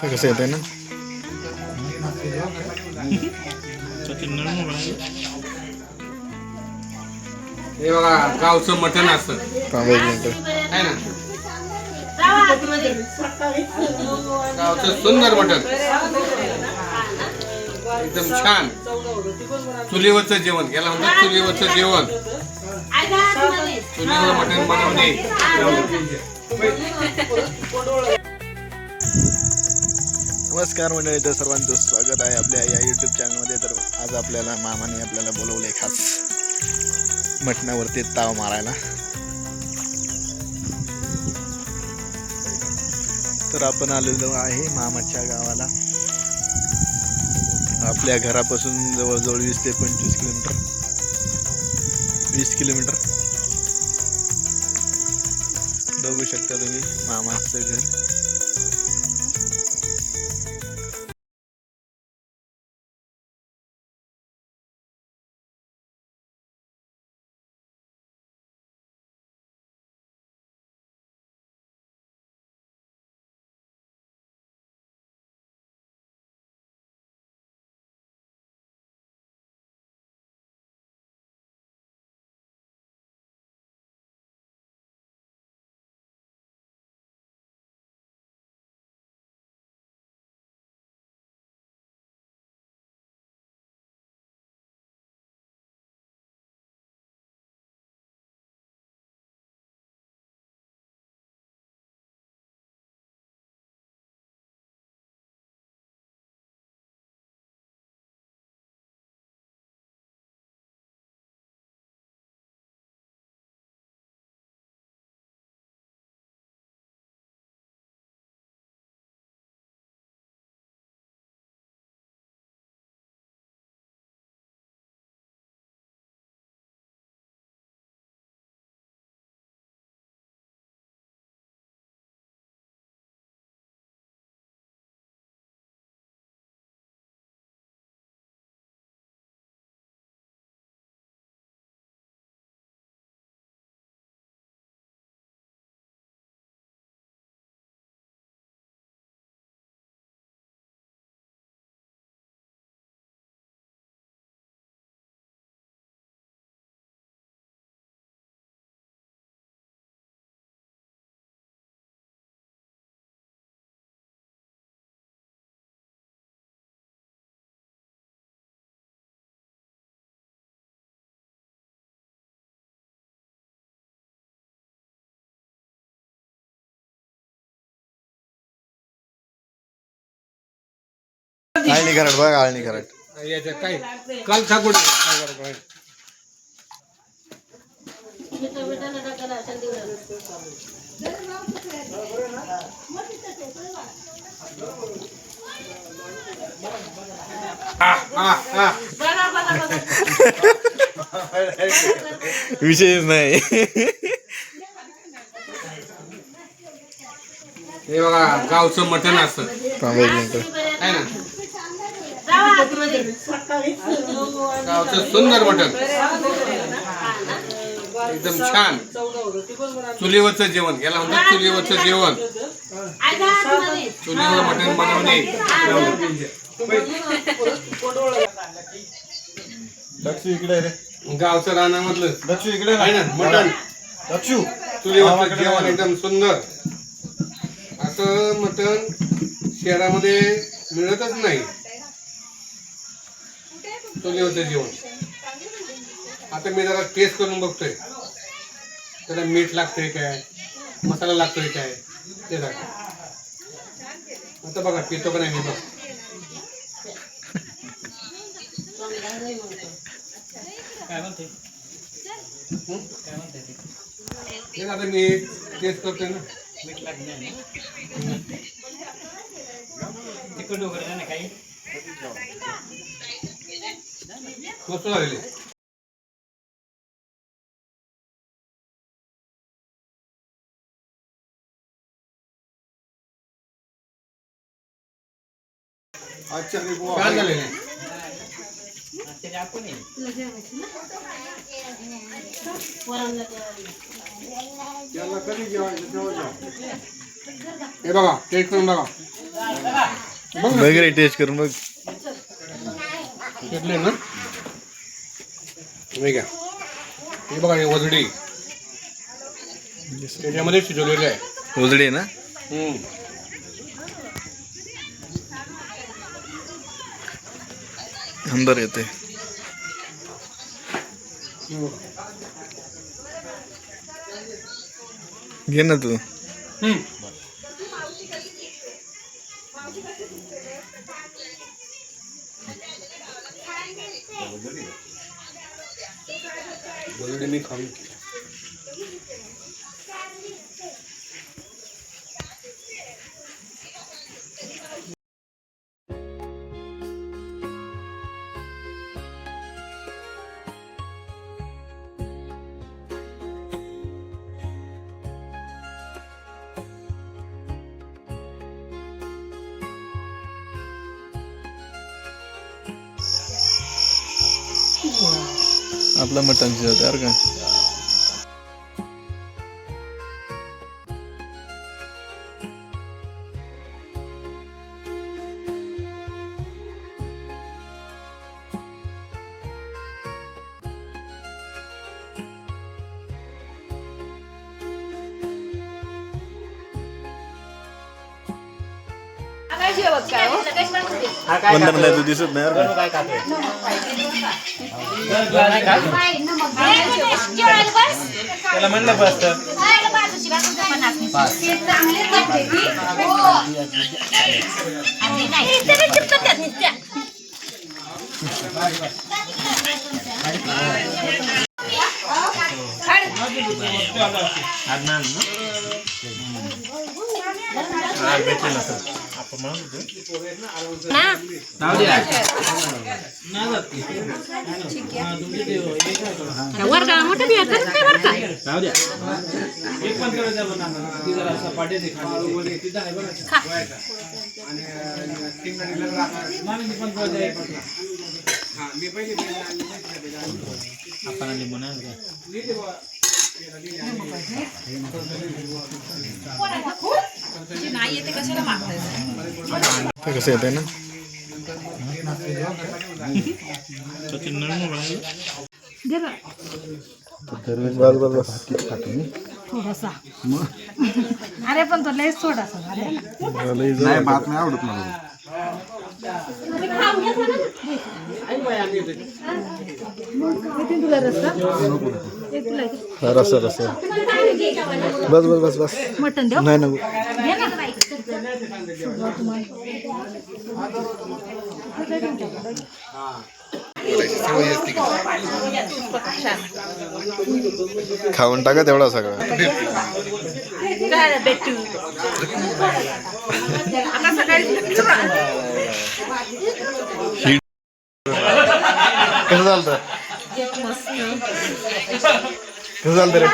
ते कसं येते ना? हे बघा गावचं मटण असतं थांबा एक मिनिट. आहे ना? गावचं सुंदर मटण. एकदम छान. चुलीवरचं जेवण. याला म्हणतात चुलीवरचं जेवण. चुलीवर मटण बनवणे नमस्कार मंडळी तर सर्वांचं स्वागत आहे आपल्या या यूट्यूब चॅनलमध्ये तर आज आपल्याला मामाने आपल्याला बोलवले खास मटणावरती ताव मारायला. तर आपण आलेलो आहे मामाच्या गावाला. आपल्या घरापासून जवळजवळ वीस ते पंचवीस किलोमीटर. वीस किलोमीटर. बघू शकता तुम्ही मामाचं घर. आळणी कराड बघा आळणी याच्यात काय? काल ठाकूर काय आ. विषयच नाही. हे बघा गावचं मटण असतं. थांबा एक मिनिट. आहे ना? गावचं सुंदर मटण. एकदम छान. चुलीवरचं जेवण. याला म्हणतात चुलीवरचं जेवण. चुलीवर मटण बनवणे. इकडे रे. गावचं रानामधलं. दक्षू इकडे आहे ना? मटण. दक्षू. चुलीवरचं जेवण एकदम सुंदर. असं मटण शहरामध्ये मिळतच नाही. चुलीवरचं जेवण आता मी जरा टेस्ट करून बघतोय. त्याला मीठ लागतंय काय? मसाला लागतोय काय? ते दाखव. आता बघा पितो का नाही मी बघ. हं? हे आता मी टेस्ट करतोय ना. मस्त झालेले त्याला कधी जेवायचं? तेव्हा जेवा. हे बघा टेस्ट करून बघा. बघ ना. बघ रे टेस्ट करून बघ. घेतले ना हे घ्या हे बघा हे वजडी त्याच्यामध्ये शिजवलेलं आहे उजडी आहे ना हम्म. अंदर येते हे बघा. घे ना तू हम्म. वजडी मी खाऊन आपलं मटण शिजवते यार का? बंधन नाही तू दिसत नाही यार का त्याला म्हणलं बस आदनान ना भेटले नसेल आपण म्हणत होतो वर्गा मोठं बिया करत नाही बरं का आपण लिंबू नाही का? ते कसं येते ना तर ते नवीन मोबाईल दे बा बस बस बस थोडासा अरे पण तो लयच थोडासा झाला ना? लई जाऊ. भात नाही आवडत मला किती तुला रस्ता एक तुला एक. हा, रस्सा रस्सा. बस बस बस बस. मटण देऊ? नाही नको खाऊन टाका तेवढा सगळा. सकाळी कसं चालतं कसं चालतं